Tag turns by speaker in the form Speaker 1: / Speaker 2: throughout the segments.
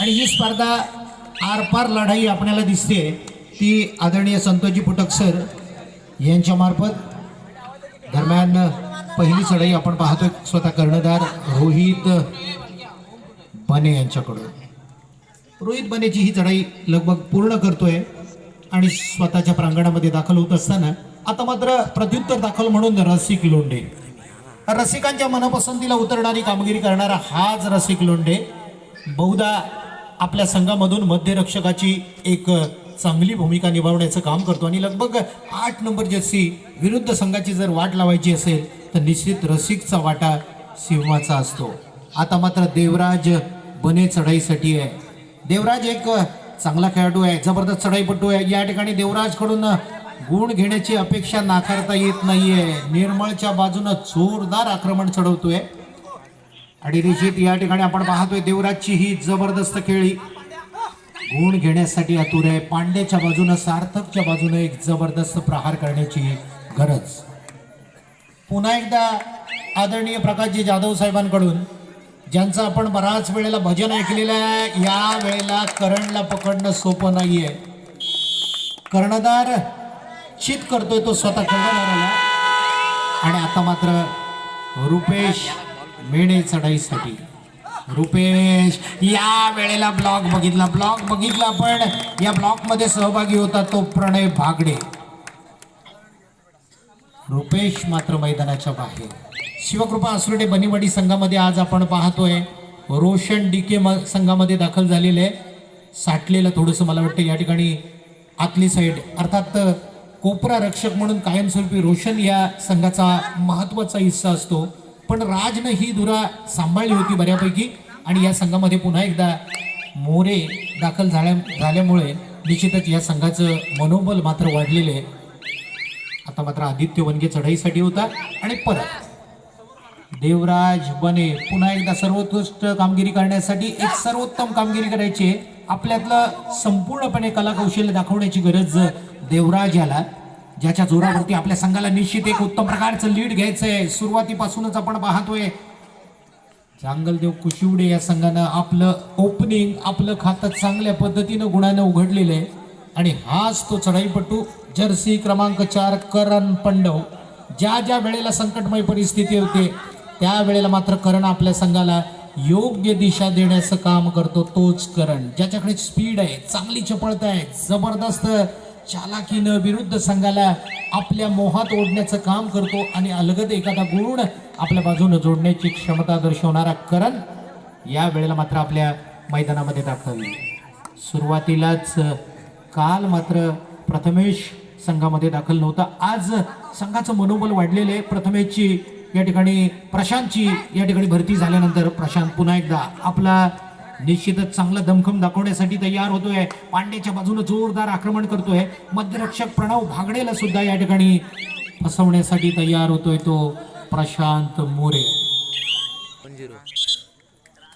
Speaker 1: आणि ही स्पर्धा आरपार लढाई आपल्याला दिसते. ती आदरणीय संतोषजी पुटक सर यांच्या मार्फत. दरम्यान पहिली चढाई आपण पाहतो स्वतः कर्णधार रोहित बने यांच्याकडून. रोहित बनेची ही चढाई लगभग पूर्ण करतोय आणि स्वतःच्या प्रांगणामध्ये दाखल होत असताना आता मात्र प्रत्युत्तर दाखल म्हणून रसिक लोंढे. रसिकांच्या मनपसंतीला उतरणारी कामगिरी करणारा हाच रसिक लोंढे. बहुधा आपल्या संघामधून मध्यरक्षकाची एक चांगली भूमिका निभावण्याचं काम करतो. आणि लगभग आठ नंबर जर्सी विरुद्ध संघाची जर वाट लावायची असेल तर निश्चित रसिकचा वाटा सिंहाचा असतो. आता मात्र देवराज बने चढाईसाठी आहे. देवराज एक चांगला खेळाडू आहे जबरदस्त चढाईपटू आहे. या ठिकाणी देवराजकडून गुण घेण्याची अपेक्षा नाकारता येत नाहीये. निर्मळच्या बाजूनं जोरदार आक्रमण चढवतोय. आणि निश्चित या ठिकाणी आपण पाहतोय देवराजची ही जबरदस्त खेळी. गुण घेण्यासाठी आतुर आहे. पांड्याच्या बाजूनं सार्थकच्या बाजूनं एक जबरदस्त प्रहार करण्याची गरज. पुन्हा एकदा आदरणीय प्रकाशजी जाधव साहेबांकडून ज्यांचं आपण बराच वेळेला भजन ऐकलेलं आहे या वेळेला करणला पकडणं सोपं नाहीये. कर्णधार चित करतोय तो स्वतः कर्णधाराला आणि आता मात्र रुपेश मेणे चढाईसाठी. रुपेश या वेळेला ब्लॉग बघितला. ब्लॉग बघितला पण या ब्लॉगमध्ये सहभागी होता तो प्रणय भागडे. रुपेश मात्र मैदानाच्या बाहेर. शिवकृपा असुर्डे बनीवडी संघामध्ये आज आपण पाहतोय. रोशन डीके संघामध्ये दाखल झालेले साठलेलं थोडंसं मला वाटतं या ठिकाणी आतली साईड अर्थात कोपरा रक्षक म्हणून कायमस्वरूपी रोशन या संघाचा महत्त्वाचा हिस्सा असतो. पण राजनं ही धुरा सांभाळली होती बऱ्यापैकी. आणि या संघामध्ये पुन्हा एकदा मोरे दाखल झाल्या झाल्यामुळे निश्चितच या संघाचं मनोबल मात्र वाढलेलं आहे. आता मात्र आदित्य वनगे चढाईसाठी होता. आणि परत देवराज बने पुन्हा एकदा सर्वोत्कृष्ट कामगिरी करण्यासाठी एक सर्वोत्तम कामगिरी करायची आहे. आपल्यातलं संपूर्णपणे कलाकौशल्य दाखवण्याची गरज देवराज याला. ज्याच्या जोरावरती आपल्या संघाला निश्चित एक उत्तम प्रकारचं लीड घ्यायचं आहे सुरुवातीपासूनच आपण पाहतोय. जांगलदेव कुशिवडे या संघानं आपलं ओपनिंग आपलं खातं चांगल्या पद्धतीनं गुणानं उघडलेलं आहे. आणि हाच तो चढाईपटू जर्सी क्रमांक चार करण पंडव. ज्या ज्या वेळेला संकटमय परिस्थिती होते त्या वेळेला मात्र करण आपल्या संघाला योग्य दिशा देण्याचं काम करतो तोच करण. ज्याच्याकडे स्पीड आहे चांगली चपळता आहे जबरदस्त चालाकीनं विरुद्ध संघाला आपल्या मोहात ओढण्याचं काम करतो आणि अलगद एखादा गुण आपल्या बाजूनं जोडण्याची क्षमता दर्शवणारा करण या वेळेला मात्र आपल्या मैदानामध्ये दाखल. सुरुवातीलाच काल मात्र प्रथमेश संघामध्ये दाखल नव्हता. आज संघाचं मनोबल वाढलेलं आहे. प्रथमेशची या ठिकाणी प्रशांतची या ठिकाणी भरती झाल्यानंतर प्रशांत पुन्हा एकदा आपला निश्चितच चांगला दमखम दाखवण्यासाठी तयार होतोय. पांड्याच्या बाजूने जोरदार आक्रमण करतोय. मध्यरक्षक प्रणव भागडेला सुद्धा या ठिकाणी फसवण्यासाठी तयार होतोय तो प्रशांत मोरे.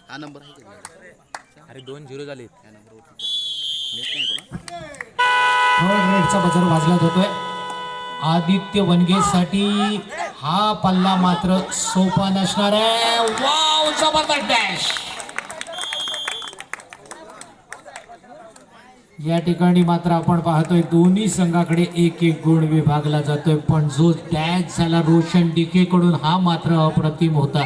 Speaker 2: हा नंबर
Speaker 3: अरे दोन झिरो झाले
Speaker 1: बजर वाजला होतोय आदित्य वनगेसाठी हा पल्ला मात्र सोपा नसणार आहे. वाव जबरदस्त डॅश या ठिकाणी मात्र आपण पाहतोय दोन्ही संघाकडे एक एक गुण विभागला जातोय. पण जो डॅच झाला रोशन डिके कडून हा मात्र अप्रतिम होता.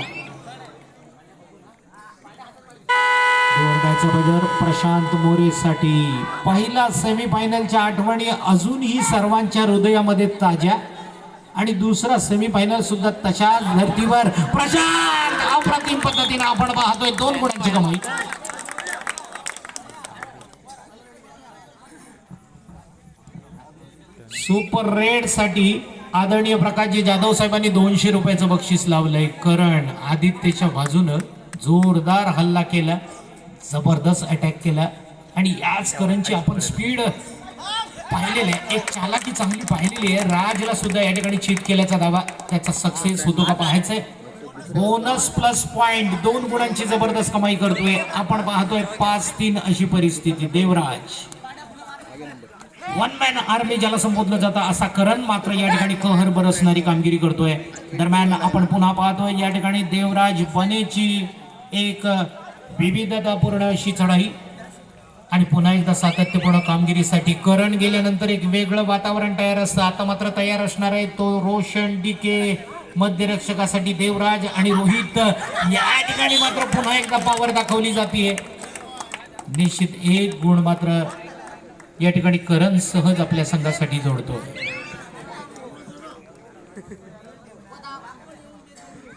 Speaker 1: दोरड्याचा प्रशांत मोरेसाठी. पहिला सेमीफायनलच्या आठवणी अजूनही सर्वांच्या हृदयामध्ये ताज्या. आणि दुसरा सेमीफायनल सुद्धा तशाच धर्तीवर. प्रशांत अप्रतिम पद्धतीने आपण पाहतोय दोन गुणांची कमाई. सुपर रेडसाठी आदरणीय प्रकाशजी जाधव साहेबांनी दोनशे रुपयाचं बक्षीस लावलंय. करण आदित्यच्या बाजूनं जोरदार हल्ला केला जबरदस्त अटॅक केला आणि याच करणची आपण स्पीड पाहिलेली आहे. एक चालाकी चांगली पाहिलेली आहे. राजला सुद्धा या ठिकाणी चीट केल्याचा दावा त्याचा सक्सेस होतो का पाहायचंय बोनस प्लस पॉइंट दोन गुणांची जबरदस्त कमाई करतोय. आपण पाहतोय पाच तीन अशी परिस्थिती. देवराज. वन मॅन आर्मी ज्याला संबोधलं जातं असा करण मात्र या ठिकाणी कहर बरसणारी कामगिरी करतोय. दरम्यान आपण पुन्हा पाहतोय या ठिकाणी देवराज बनेची एक विविधतापूर्ण अशी चढाई. आणि पुन्हा एकदा सातत्यपूर्ण कामगिरीसाठी करण गेल्यानंतर एक वेगळं वातावरण तयार असतं. आता मात्र तयार असणार आहे तो रोशन डीके मध्यरक्षकासाठी देवराज आणि रोहित. या ठिकाणी मात्र पुन्हा एकदा पावर दाखवली जाते निश्चित एक गुण मात्र या ठिकाणी करण सहज आपल्या संघासाठी जोडतो.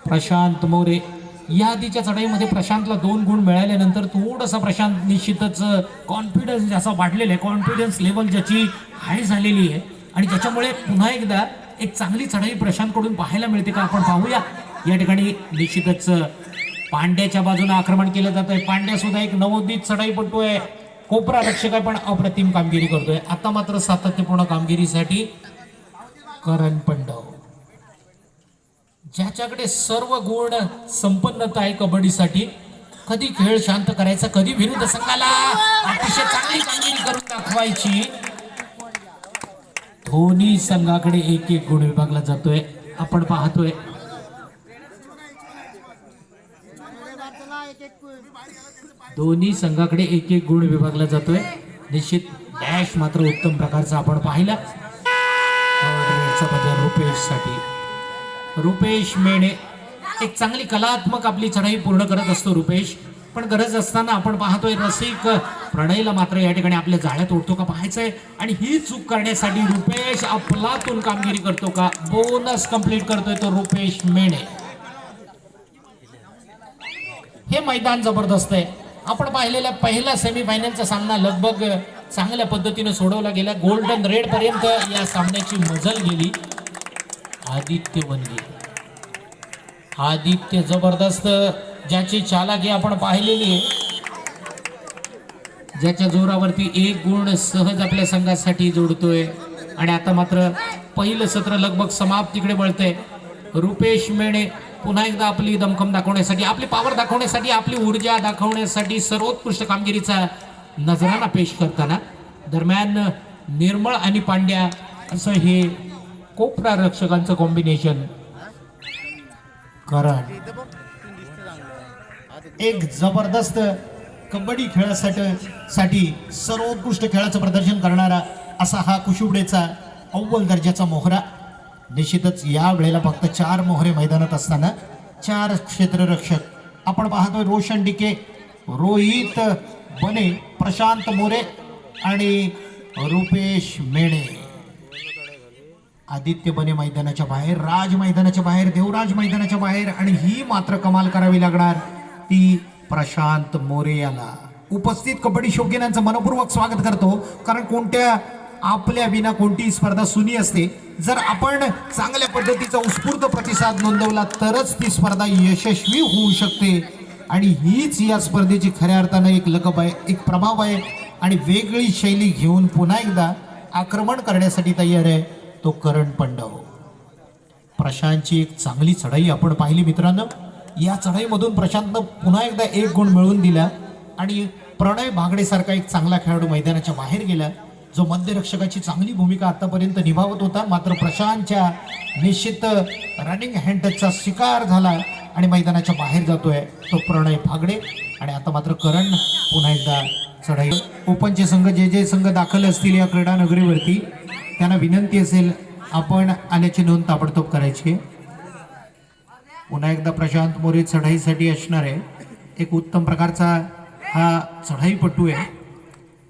Speaker 1: प्रशांत मोरे या आधीच्या चढाईमध्ये प्रशांतला दोन गुण मिळाल्यानंतर थोडासा प्रशांत निश्चितच कॉन्फिडन्स ज्याचा वाढलेला आहे कॉन्फिडन्स लेवल ज्याची हाय झालेली आहे. आणि ज्याच्यामुळे पुन्हा एकदा एक चांगली चढाई प्रशांतकडून पाहायला मिळते का आपण पाहूया. या ठिकाणी निश्चितच पांड्याच्या बाजूने आक्रमण केलं जात आहे पांड्या सुद्धा एक नवोदित चढाईपटू आहे. कोपरा रक्षक पण अप्रतिम कामगिरी करतोय. आता मात्र सातत्यपूर्ण कामगिरीसाठी करण पंडव. ज्याच्याकडे सर्व गुण संपन्नता आहे कबड्डीसाठी कधी खेळ शांत करायचा कधी विरुद्ध संघाला अतिशय चांगली कामगिरी करून दाखवायची. धोनी संघाकडे एक एक गुण विभागला जातोय. आपण पाहतोय. दोन्ही संघाकडे एक एक गुण विभागला जातोय. निश्चित डॅश मात्र उत्तम प्रकारचा आपण पाहिला. रुपेशसाठी. रुपेश मेणे एक चांगली कलात्मक आपली चढाई पूर्ण करत असतो रुपेश. पण गरज असताना आपण पाहतोय रसिक प्रणयला मात्र या ठिकाणी आपल्या जाळ्यात ओढतो का पाहायचंय. आणि ही चूक करण्यासाठी रुपेश आपलातून कामगिरी करतो का? बोनस कंप्लीट करतोय तो रुपेश मेणे. हे मैदान जबरदस्त आहे. आपण पाहिलेल्या पहिला सेमीफायनलचा सामना लगभग चांगल्या पद्धतीने सोडवला गेला. गोल्डन रेड पर्यंत या सामन्याची मजल गेली. आदित्य वनगे आदित्य जबरदस्त ज्याची चालाकी आपण पाहिलेली आहे. ज्याच्या जोरावरती एक गुण सहज आपल्या संघासाठी जोडतोय. आणि आता मात्र पहिलं सत्र लगभग समाप्तीकडे वळतंय. रुपेश मेणे पुन्हा एकदा आपली दमखम दाखवण्यासाठी आपली पावर दाखवण्यासाठी आपली ऊर्जा दाखवण्यासाठी सर्वोत्कृष्ट कामगिरीचा नजराना पेश करताना दरम्यान निर्मळ आणि पांड्या असं हे कोपरा रक्षकांचं कॉम्बिनेशन कारण एक जबरदस्त कबड्डी खेळासाठी साठी सर्वोत्कृष्ट खेळाचं प्रदर्शन करणारा असा हा कुशुबडेचा अव्वल दर्जाचा मोहरा. निश्चितच या वेळेला फक्त चार मोहरे मैदानात असताना चार क्षेत्ररक्षक. आपण पाहतोय रोशन डिके रोहित बने प्रशांत मोरे आणि रुपेश मेणे. आदित्य बने मैदानाच्या बाहेर राज मैदानाच्या बाहेर देवराज मैदानाच्या बाहेर आणि ही मात्र कमाल करावी लागणार ती प्रशांत मोरे याला. उपस्थित कबड्डी शौकीनांचं मनपूर्वक स्वागत करतो कारण कोणत्या आपल्या विना कोणतीही स्पर्धा सुनी असते. जर आपण चांगल्या पद्धतीचा उत्स्फूर्त प्रतिसाद नोंदवला तरच ती स्पर्धा यशस्वी होऊ शकते. आणि हीच या स्पर्धेची खऱ्या अर्थानं एक लकब आहे एक प्रभाव आहे. आणि वेगळी शैली घेऊन पुन्हा एकदा आक्रमण करण्यासाठी तयार आहे तो करण पंडव. प्रशांतची एक चांगली चढाई आपण पाहिली मित्रांनो. या चढाईमधून प्रशांतनं पुन्हा एकदा एक गुण मिळवून दिला. आणि प्रणय भागडेसारखा एक चांगला खेळाडू मैदानाच्या बाहेर गेला. जो मध्यरक्षकाची चांगली भूमिका आतापर्यंत निभावत होता मात्र प्रशांतच्या निश्चित रनिंग हँडचा शिकार झाला आणि मैदानाच्या बाहेर जातोय तो प्रणय फागडे. आणि आता मात्र करण पुन्हा एकदा चढाई. ओपनचे संघ जे जे संघ दाखल असतील या क्रीडा नगरीवरती त्यांना विनंती असेल आपण आल्याची नोंद ताबडतोब करायची. आहे पुन्हा एकदा प्रशांत मोरे चढाईसाठी असणार आहे एक उत्तम प्रकारचा हा चढाईपटू आहे.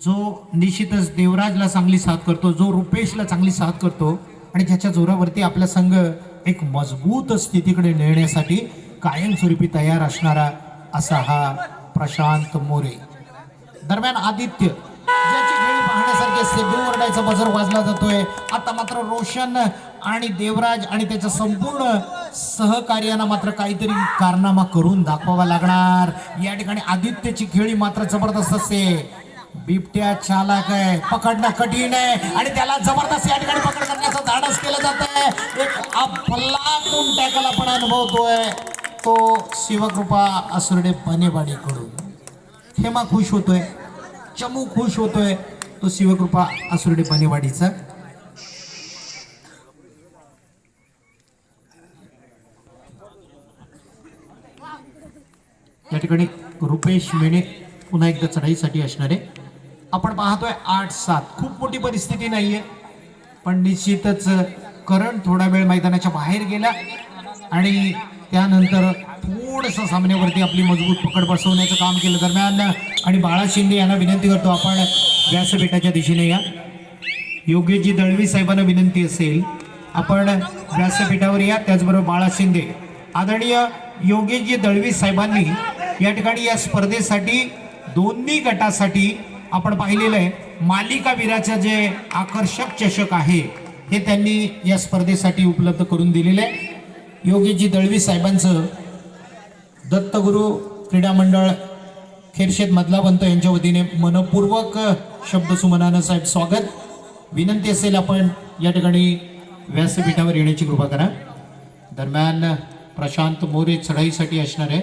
Speaker 1: जो निश्चितच देवराजला चांगली साथ करतो जो रुपेशला चांगली साथ करतो आणि ज्याच्या जोरावरती आपला संघ एक मजबूत स्थितीकडे नेण्यासाठी कायमस्वरूपी तयार असणारा असा हा प्रशांत मोरे. दरम्यान आदित्य ज्याची खेळी पाहण्यासारखी सेबू दूर बजर वाजला जातोय. आता मात्र रोशन आणि देवराज आणि त्याच्या संपूर्ण सहकार्यांना मात्र काहीतरी कारनामा करून दाखवावा लागणार. या ठिकाणी आदित्यची खेळी मात्र जबरदस्त असते बिबट्या चालक आहे. पकडणं कठीण आहे. आणि त्याला जबरदस्त या ठिकाणी पकड करण्याचं धाडस केलं जात आहे. एक अफलातून टॅकल आपण अनुभवतोय. तो शिवकृपा असुर्डे बनेवाडीकडून हेमा खुश होतोय. चमू खुश होतोय. तो शिवकृपा असुरडे बनेवाडीचा या ठिकाणी रुपेश मेणे पुन्हा एकदा चढाईसाठी असणारे आपण पाहतोय आठ सात. खूप मोठी परिस्थिती नाहीये. पण निश्चितच करण थोडा वेळ मैदानाच्या बाहेर गेला आणि त्यानंतर थोडस सामन्यावरती आपली मजबूत पकड बसवण्याचं काम केलं दरम्यान. आणि बाळा शिंदे यांना विनंती करतो आपण व्यासपीठाच्या दिशेने या. योगेशजी दळवी साहेबांना विनंती असेल आपण व्यासपीठावर या. त्याचबरोबर बाळा शिंदे. आदरणीय योगेशजी दळवी साहेबांनी या ठिकाणी या स्पर्धेसाठी दोन्ही गटासाठी आपण पाहिलेलं आहे मालिकावीराचं जे आकर्षक चषक आहे हे त्यांनी या स्पर्धेसाठी उपलब्ध करून दिलेलं आहे. योगीजी दळवी साहेबांचं दत्तगुरू क्रीडा मंडळ खेरशेत मधलावंत यांच्या वतीने मनपूर्वक शब्दसुमनानं साहेब स्वागत. विनंती असेल आपण या ठिकाणी व्यासपीठावर येण्याची कृपा करा. दरम्यान प्रशांत मोरे चढाईसाठी असणार आहे.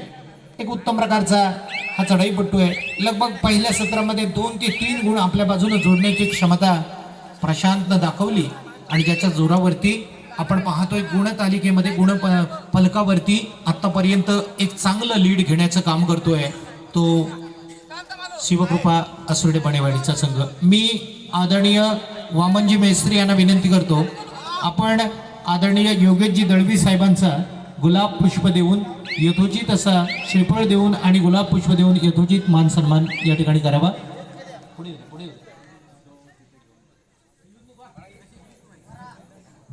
Speaker 1: एक उत्तम प्रकारचा हा चढाईपट्टू आहे. लगभग पहिल्या सत्रामध्ये दोन ते तीन गुण आपल्या बाजूने जोडण्याची क्षमता प्रशांतनं दाखवली. आणि ज्याच्या जोरावरती आपण पाहतोय गुणतालिकेमध्ये गुण प- फलकावरती आत्तापर्यंत एक चांगलं लीड घेण्याचं काम करतोय तो शिवकृपा असुर्डे बणेवाडीचा संघ. मी आदरणीय वामनजी मेस्त्री यांना विनंती करतो आपण आदरणीय योगेशजी दळवी साहेबांचा गुलाब पुष्प देऊन यथोचित असा श्रीफळ देऊन आणि गुलाब पुष्प देऊन यथोचित मान सन्मान या ठिकाणी करावा.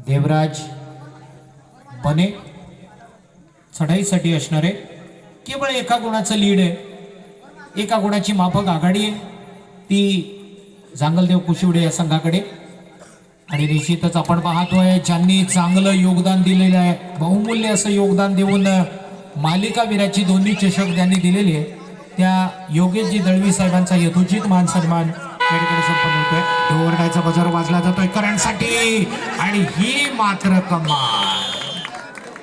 Speaker 1: देवराज बने चढाईसाठी असणारे केवळ एका गुणाचं लीड आहे. एका गुणाची माफक आघाडी आहे. ती जांगलदेव कुशिवडे या संघाकडे. आणि निश्चितच आपण पाहतोय ज्यांनी चांगलं योगदान दिलेलं आहे बहुमूल्य असं योगदान देऊन मालिकावीराची दोन्ही चषक ज्यांनी दिलेली आहे त्या योगेशजी दळवी साहेबांचा यथोचित मान सन्मान या संपन्न होतोय. ढोरडाचा बजार वाजला जातोय करंटसाठी आणि ही मात्र कमाल.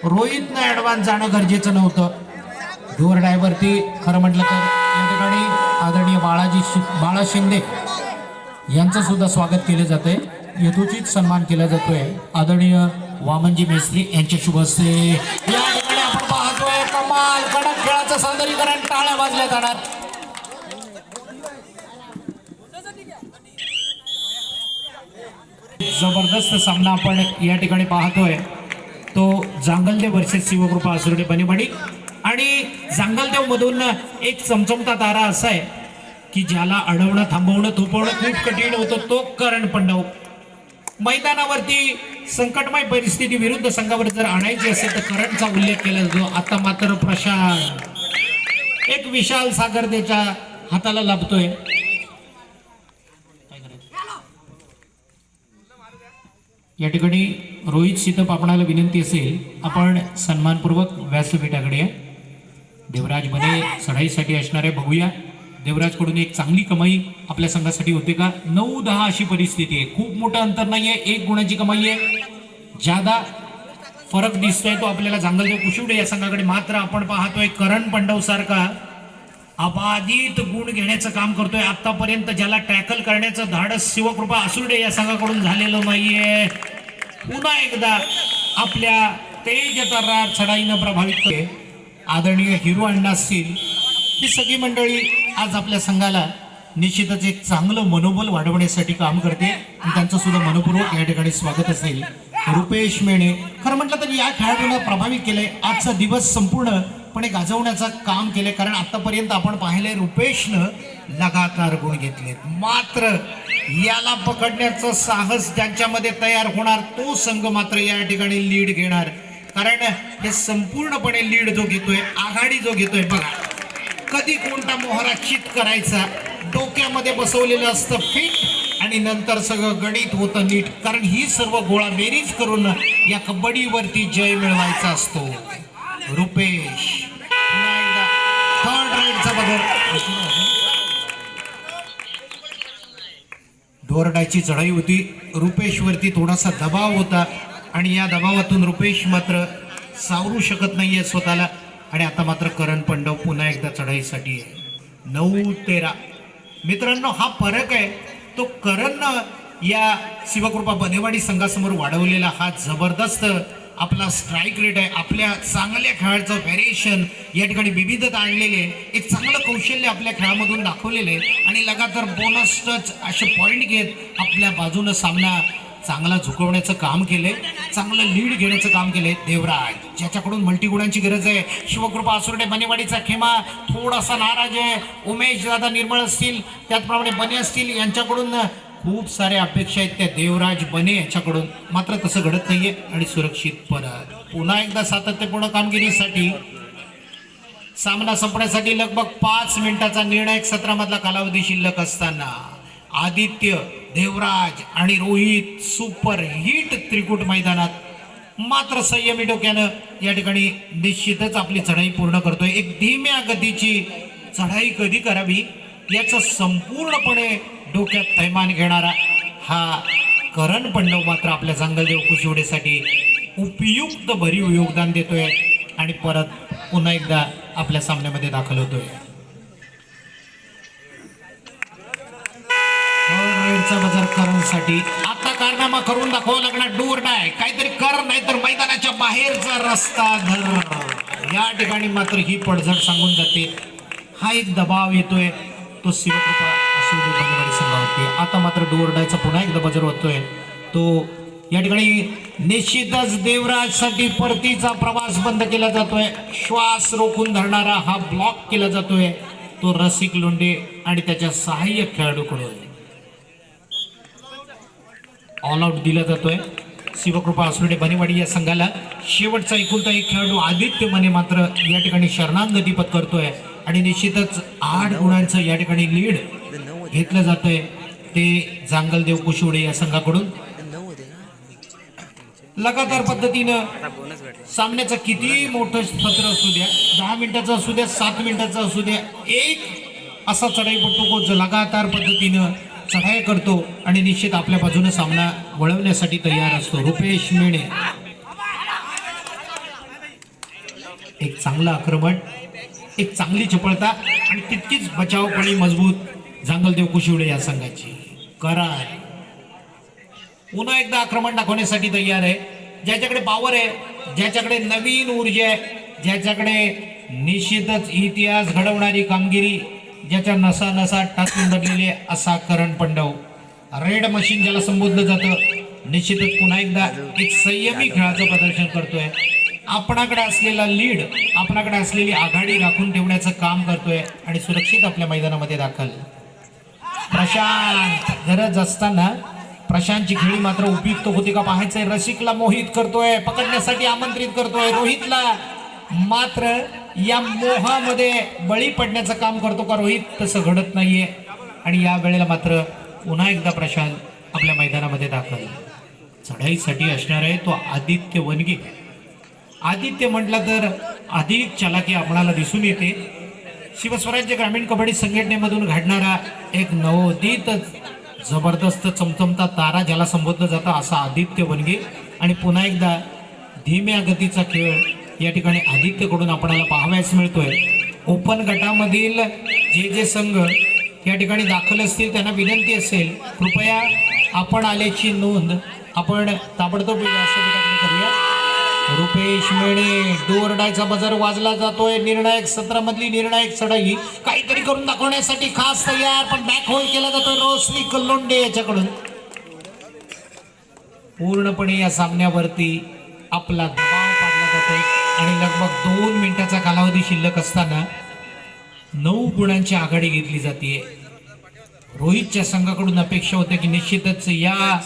Speaker 1: रोहितनं ऍडव्हान्स जाणं गरजेचं नव्हतं. डोर ड्रायव्हरती खरं म्हटलं तर या ठिकाणी आदरणीय बाळाजी शि- बाळा शिंदे यांचं सुद्धा स्वागत केलं जातंय. यथोचित सन्मान केला जातोय. आदरणीय वामनजी मेस्त्री यांच्या शुभ हस्ते. या आपण पाहतोय कमाल कडक खेळाचं सादरीकरण टाळ्या वाजल्या जाणार. जबरदस्त सामना आपण या ठिकाणी पाहतोय. तो जांगलदेव वर्सेस शिवकृपा असुरडे बनीबडी आणि जांगलदेव मधून एक चमचमता तारा असा आहे की ज्याला अडवणं थांबवणं थोपवणं खूप कठीण होतं तो करण पंडव. मैदानावरती संकटमय परिस्थिती विरुद्ध संघावर जर आणायची असेल तर करंटचा उल्लेख केला जातो. आता मात्र प्रशांत. एक विशाल सागर त्याच्या हाताला लाभतोय. या ठिकाणी रोहित सीतप आपणाला विनंती असेल आपण सन्मानपूर्वक व्यासपीठाकडे या. देवराज बने चढाईसाठी असणारे बघूया. देवराजकडून एक चांगली कमाई आपल्या संघासाठी होते का? नऊ दहा अशी परिस्थिती आहे. खूप मोठं अंतर नाही आहे एक गुणाची कमाई आहे. ज्यादा फरक दिसतोय तो आपल्याला जांगलदेव कुशिवडे या संघाकडे मात्र आपण पाहतोय. करण पंडव सारखा अबाधित गुण घेण्याचं काम करतोय आतापर्यंत ज्याला टॅकल करण्याचं धाडस शिवकृपा असुर्डे या संघाकडून झालेलं नाहीये. पुन्हा एकदा आपल्या तेज तर्रार चढाईनं प्रभावित आदरणीय हिरो अण्णा असतील ही सगळी मंडळी आज आपल्या संघाला निश्चितच एक चांगलं मनोबल वाढवण्यासाठी काम करते. आणि त्यांचं सुद्धा मनपूर्वक या ठिकाणी स्वागत असेल रुपेश मेणे खरं म्हटलं तर या खेळाडूला प्रभावित केलंय. आजचा दिवस संपूर्णपणे गाजवण्याचं काम केले कारण आतापर्यंत आपण पाहिलंय रुपेशनं लगातार गुण घेतलेत. मात्र याला पकडण्याचं साहस ज्यांच्यामध्ये तयार होणार तो संघ मात्र या ठिकाणी लीड घेणार. कारण हे संपूर्णपणे लीड जो घेतोय आघाडी जो घेतोय बघा. कधी कोणता मोहरा चित करायचा? डोक्यामध्ये बसवलेलं असतं फिट आणि नंतर सगळं गणित होतं नीट. कारण ही सर्व गोळा बेरीज करून या कबड्डीवरती जय मिळवायचा असतो. रुपेश थर्ड राईडचा बदल. ढोरडाची चढाई होती. रुपेशवरती थोडासा दबाव होता. आणि या दबावातून रुपेश मात्र सावरू शकत नाहीये स्वतःला. आणि आता मात्र करण पंडव पुन्हा एकदा चढाईसाठी आहे. नऊ तेरा. मित्रांनो हा फरक आहे. तो करण या शिवकृपा बनेवाडी संघासमोर वाढवलेला हा जबरदस्त आपला स्ट्राईक रेट आहे. आपल्या चांगल्या खेळाचं व्हेरिएशन या ठिकाणी विविधता आणलेले आहे. एक चांगलं कौशल्य आपल्या खेळामधून दाखवलेलं आहे. आणि लगातार बोनस टच असे पॉईंट घेत आपल्या बाजूनं सामना चांगला झुकवण्याचं काम केले चांगलं लीड घेण्याचं काम केले देवराज. ज्याच्याकडून मल्टीगुणांची गरज आहे. शिवकृपा आसुर्डे बनेवाडीचा खेमा थोडासा नाराज आहे. उमेश दादा निर्मळ असतील त्याचप्रमाणे बने असतील यांच्याकडून खूप साऱ्या अपेक्षा आहेत त्या देवराज बने याच्याकडून. मात्र तसं घडत नाहीये आणि सुरक्षित परत. पुन्हा एकदा सातत्यपूर्ण कामगिरीसाठी सामना संपण्यासाठी लगभग पाच मिनिटाचा निर्णायक सत्रामधला कालावधी शिल्लक असताना आदित्य देवराज आणि रोहित सुपर हिट त्रिकूट मैदानात मात्र संयमी डोक्यानं या ठिकाणी निश्चितच आपली चढाई पूर्ण करतोय. एक धीम्या गतीची चढाई कधी करावी याचं संपूर्णपणे डोक्यात थैमान घेणारा हा करण पंडव मात्र आपल्या जंगलदेव कुशिवडेसाठी उपयुक्त भरीव योगदान देतोय आणि परत पुन्हा एकदा आपल्या सामन्यामध्ये दाखल होतोय. रेडचा करणसाठी कारनामा करून दाखवावा लागणार डूर डाय काहीतरी कर नाहीतर मैदानाच्या बाहेरचा रस्ता धर. या ठिकाणी मात्र ही पडझड सांगून जाते. हा एक दबाव येतोय. तो शिवकृपा असुदे बनेवाडी आता मात्र डोर डायचा पुन्हा एकदा बजर होतोय. तो या ठिकाणी निश्चितच देवराजसाठी परतीचा प्रवास बंद केला जातोय. श्वास रोखून धरणारा हा ब्लॉक केला जातोय. तो रसिक लोंडे आणि त्याच्या सहाय्यक खेळाडूकडून. ऑल आउट दिला जातोय. शिवकृपा असुडे बनेवाडी या संघाला शेवटचा एकुलता एक खेळाडू आदित्य मने मात्र या ठिकाणी शरणांगती पत्करतोय. आणि निश्चितच आठ गुणांचं या ठिकाणी लीड घेतलं जातंय ते जांगलदेव कुशिवडे या संघाकडून. लगातार पद्धतीनं सामन्याचं किती मोठं सत्र असू द्या दहा मिनिटाचं असू द्या सात मिनिटाचं असू द्या एक असा चढाईपट्टू कोच लगातार पद्धतीनं सहाय्य करतो आणि निश्चित आपल्या बाजूने सामना वळवण्यासाठी तयार असतो. रुपेश मेणे. एक चांगलं आक्रमण एक चांगली चपळता आणि तितकीच बचावपणी मजबूत जांगलदेव कुशिवडे या संघाची. करार पुन्हा एकदा आक्रमण दाखवण्यासाठी तयार आहे. ज्याच्याकडे पावर आहे ज्याच्याकडे नवीन ऊर्जा आहे ज्याच्याकडे निश्चितच इतिहास घडवणारी कामगिरी ज्याच्या नसा नसा टाकून धरलेले आहे असा करण पंडव. रेड मशीन ज्याला संबोधलं जातं निश्चितच पुन्हा एकदा एक संयमी खेळाचं प्रदर्शन करतोय. आपणाकडे असलेला लीड आपणाकडे असलेली आघाडी राखून ठेवण्याचं काम करतोय आणि सुरक्षित आपल्या मैदानामध्ये दाखल. प्रशांत गरज असताना प्रशांतची खेळी मात्र उपयुक्त होती का पाहायचंय. रसिकला मोहित करतोय पकडण्यासाठी आमंत्रित करतोय रोहितला. मात्र या मोहामध्ये बळी पडण्याचं काम करतो का रोहित? तसं घडत नाहीये. आणि या वेळेला मात्र पुन्हा एकदा प्रशांत आपल्या मैदानामध्ये दाखल. चढाईसाठी असणार आहे तो आदित्य वनगे. आदित्य म्हटलं तर अधिक चलाकी आपणाला दिसून येते. शिवस्वराज्य ग्रामीण कबड्डी संघटनेमधून घडणारा एक नवोदित जबरदस्त चमचमता तारा ज्याला संबोधलं जातं असा आदित्य वनगे. आणि पुन्हा एकदा धीम्या गतीचा खेळ या ठिकाणी आदित्यकडून आपणाला पाहावयास मिळतोय. ओपन गटामधील जे जे संघ या ठिकाणी दाखल असतील त्यांना विनंती असेल कृपया आपण आल्याची नोंद आपण ताबडतोब करूया. रुपेश मेणे दोरडायचा बाजार वाजला जातोय. निर्णायक सत्रामधली निर्णायक चढाई काहीतरी करून दाखवण्यासाठी खास तयार पण बॅक होल केला जातोय रोशनी कल्लोंडे याच्याकडून. पूर्णपणे या सामन्यावरती आपला दबाव आणि लगभग दोन मिनिटाचा कालावधी शिल्लक असताना नऊ गुणांची आघाडी घेतली जाते रोहितच्या संघाकडून अपेक्षा होत्या की निश्चितच या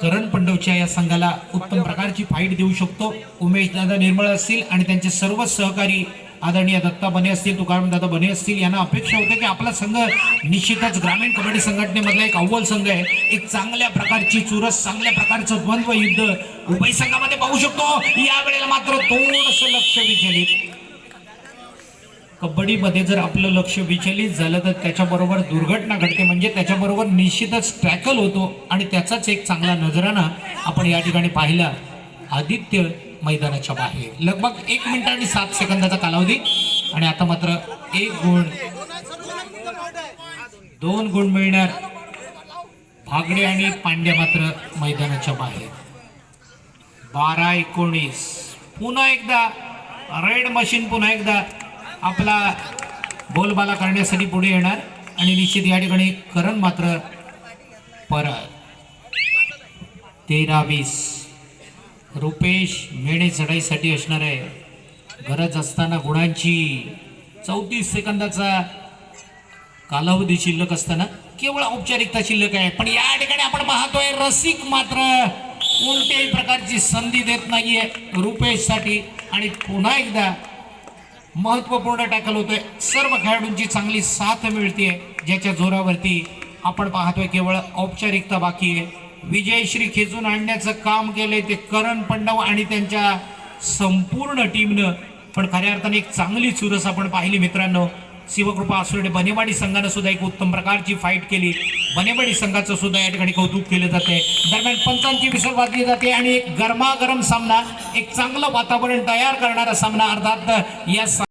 Speaker 1: करण पंडवच्या या संघाला उत्तम प्रकारची फाईट देऊ शकतो. उमेश दादा निर्मळ असतील आणि त्यांचे सर्व सहकारी आदरणीय दत्ता बने असतील तुकाराम दादा बने असतील यांना अपेक्षा होते की आपला संघ निश्चितच ग्रामीण कबड्डी संघटनेमधला एक अव्वल संघ आहे. एक चांगल्या प्रकारची चुरस चांगल्या प्रकारचं द्वंद्व युद्ध उभय संघामध्ये पाहू शकतो. या वेळेला मात्र थोडस लक्ष विचलित. कबड्डीमध्ये जर आपलं लक्ष विचलित झालं तर त्याच्याबरोबर दुर्घटना घडते. म्हणजे त्याच्याबरोबर निश्चितच ट्रॅकल होतो. आणि त्याचाच एक चांगला नजराना आपण या ठिकाणी पाहिला. आदित्य मैदानाच्या बाहेर. लगभग एक मिनिट आणि सात सेकंदाचा कालावधी. आणि आता मात्र एक गुण दोन गुण मिळणार. भागडे आणि पांड्या मात्र मैदानाच्या बाहेर. बारा एकोणीस. पुन्हा एकदा रेड मशीन पुन्हा एकदा आपला बोलबाला करण्यासाठी पुढे येणार. आणि निश्चित या ठिकाणी करण मात्र परत. तेरा वीस. रुपेश मेणे चढाईसाठी असणार आहे. गरज असताना गुणांची चौतीस सेकंदाचा कालावधी शिल्लक असताना केवळ औपचारिकता शिल्लक आहे. पण या ठिकाणी आपण पाहतोय रसिक मात्र कोणत्याही प्रकारची संधी देत नाहीये रुपेशसाठी. आणि पुन्हा एकदा महत्त्वपूर्ण टॅकल होतोय. सर्व खेळाडूंची चांगली साथ मिळते ज्याच्या जोरावरती आपण पाहतोय केवळ औपचारिकता बाकी आहे. विजयश्री खेचून आणण्याचं काम केलंय ते करण पंडव आणि त्यांच्या संपूर्ण टीमनं. पण खऱ्या अर्थाने एक चांगली चुरस आपण पाहिली मित्रांनो. शिवकृपा असुर्डे बनेवाडी संघानं सुद्धा एक उत्तम प्रकारची फाईट केली. बनेवाडी संघाचं सुद्धा या ठिकाणी कौतुक केलं जाते दरम्यान पंचांची विसर वाजली जाते आणि एक गरमागरम सामना एक चांगलं वातावरण तयार करणारा सामना अर्थात या सा-